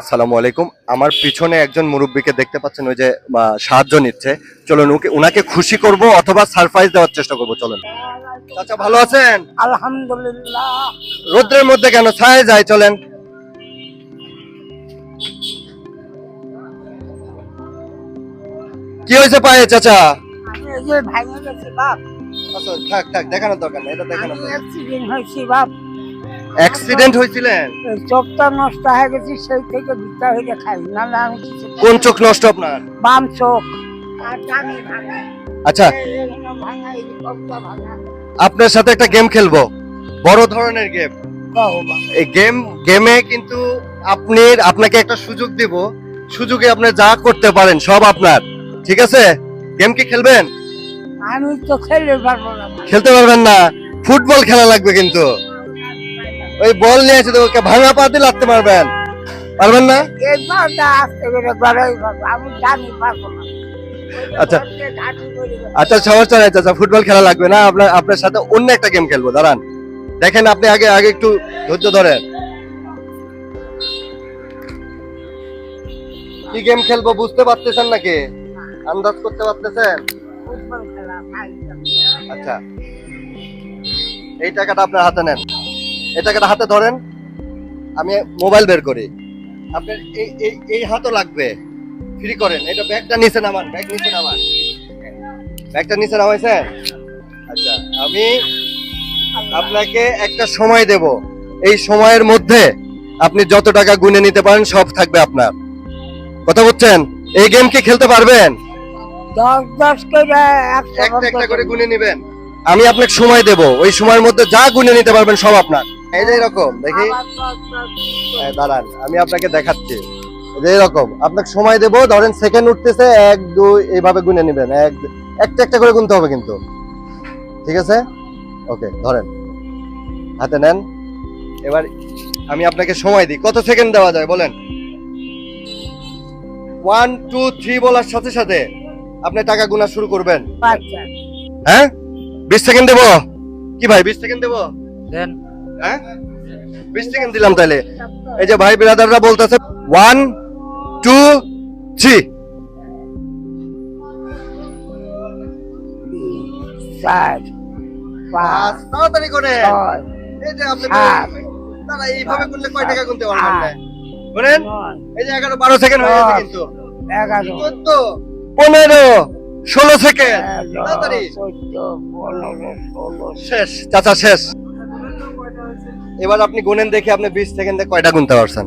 আসসালামু আলাইকুম। আমার পিছনে একজন মুরব্বীকে দেখতে পাচ্ছেন ওই যে সাহায্য নিচ্ছে। চলুন ওকে ওনাকে খুশি করব অথবা সারপ্রাইজ দেওয়ার চেষ্টা করব চলুন। চাচা ভালো আছেন? আলহামদুলিল্লাহ। রোদ্রের মধ্যে কেন? ছায় যায় চলেন। কি হয়েছে পায়ে চাচা? আমি এই যে ভাঙে গেছি বাপ। আচ্ছা থাক থাক দেখানোর দরকার নেই এটা দেখানোর বাপ। অ্যাক্সিডেন্ট হয়েছিলেন? চোখটা নষ্ট হয়ে গেছি সেই থেকে ভিতর হয়ে খাই নাহলে আমি কিছু কোন চোখ নষ্ট আপনার? বাম চোখ। আচ্ছা। আপনার সাথে একটা গেম খেলব। বড় ধরনের গেম এই গেম গেমে কিন্তু আপনি আপনাকে একটা সুযোগ দিব। সুযোগে আপনি যা করতে পারেন সব আপনার। ঠিক আছে? গেম কি খেলবেন? আমি তো খেলে পারব না। খেলতে পারবেন না। ফুটবল খেলা লাগবে কিন্তু। ওই বল নিয়ে এসে তো ওকে ভাঙা পা দিয়ে লাগতে পারবেন পারবেন না? আচ্ছা। আচ্ছা সমস্যা নাই চাচা ফুটবল খেলা লাগবে না আপনার আপনার সাথে অন্য একটা গেম খেলব দাঁড়ান। দেখেন আপনি আগে আগে একটু ধৈর্য ধরেন। কি গেম খেলব বুঝতে পারতেছেন নাকি? আন্দাজ করতে পারতেছেন? ফুটবল খেলা আচ্ছা। এই টাকাটা আপনার হাতে নেন। এই টাকাটা হাতে ধরেন। আমি মোবাইল বের করি। আপনার এই এই এই হাতও লাগবে। ফ্রি করেন। এটা ব্যাগটা নিচে নামান ব্যাগ নিচে নামান। ব্যাগটা নিচে নামাইছে? আচ্ছা আমি আপনাকে একটা সময় দেব। এই সময়ের মধ্যে আপনি যত টাকা গুনে নিতে পারেন সব থাকবে আপনার। কথা বলছেন এই গেম কি খেলতে পারবেন? একটা করে। গুনে নেবেন। আমি আপনাকে সময় দেব। ওই সময়ের মধ্যে যা গুনে নিতে পারবেন সব আপনার। এই যে এরকম দেখি। হ্যাঁ, দাঁড়ান আমি আপনাকে দেখাচ্ছি। যে এরকম আপনাকে সময় দেব ধরেন সেকেন্ড উঠতেছে এক দুই এইভাবে গুনে নেবেন এক একটা একটা করে গুনতে হবে কিন্তু। ঠিক আছে? ওকে ধরেন। হাতে নেন। এবার আমি আপনাকে সময় দিই কত সেকেন্ড দেওয়া যায় বলেন? ওয়ান টু থ্রি বলার সাথে সাথে আপনি টাকা গুনা শুরু করবেন। আচ্ছা। হ্যাঁ? বিশ সেকেন্ড দেবো? কি ভাই বিশ সেকেন্ড দেবো? দেন। হ্যাঁ? বিশ সেকেন্ড দিলাম তাহলে। এই যে ভাই ব্রাদাররা বলতেছে ওয়ান টু থ্রি চার পাঁচ তাড়াতাড়ি করে। এই যে আপনি সাত এইভাবে করলে কয় টাকা গুনতে পারবেন বলেন এই যে এগারো বারো সেকেন্ড হয়ে গেছে কিন্তু। এগারো চোদ্দ পনেরো ষোলো সেকেন্ড। তাড়াতাড়ি। শেষ চাচা শেষ। এবার আপনি গুনেন দেখে আপনি বিশ সেকেন্ডে কয়টা গুনতে পারছেন?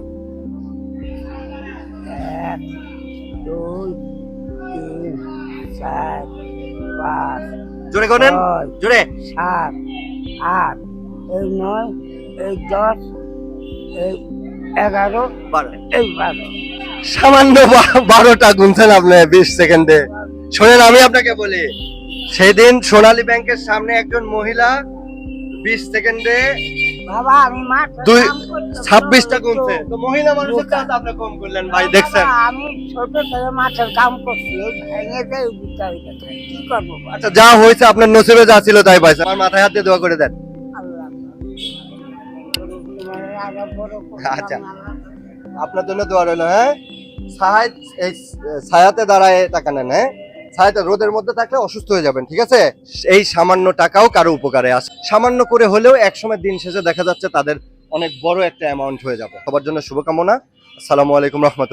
এক দুই তিন চার পাঁচ জোরে গুনেন জোরে। সাত আট এই নয় এই দশ এই এগারো বারো। এই বারো। সামান্য বারোটা গুনছেন আপনি বিশ সেকেন্ডে। শোনেন আমি আপনাকে বলি সেদিন সোনালী ব্যাংকের সামনে একজন মহিলা বিশ সেকেন্ডে বাবা আমি দুই ছাব্বিশটা গুনছে তো মহিলা মানুষের আপনি কম করলেন ভাই দেখছেন? আমি ছোট থেকে মাঠের কাম করছি ভেঙে কি করব আচ্ছা যা হয়েছে আপনার নসিবে যা ছিল তাই পাইছে আমার মাথায় হাত দিয়ে দোয়া করে দেন। আচ্ছা। আপনার জন্য দোয়া রইল হ্যাঁ? এই ছায়াতে দাঁড়ায় টাকা নেন হ্যাঁ? ছায়াতে রোদের মধ্যে থাকলে অসুস্থ হয়ে যাবেন, ঠিক আছে? এই সামান্য টাকাও কারও উপকারে আসে সামান্য করে হলেও একসময় দিন শেষে দেখা যাচ্ছে তাদের অনেক বড় একটা অ্যামাউন্ট হয়ে যাবে। সবার জন্য শুভকামনা। আসসালামু আলাইকুম রহমতুল্লাহ।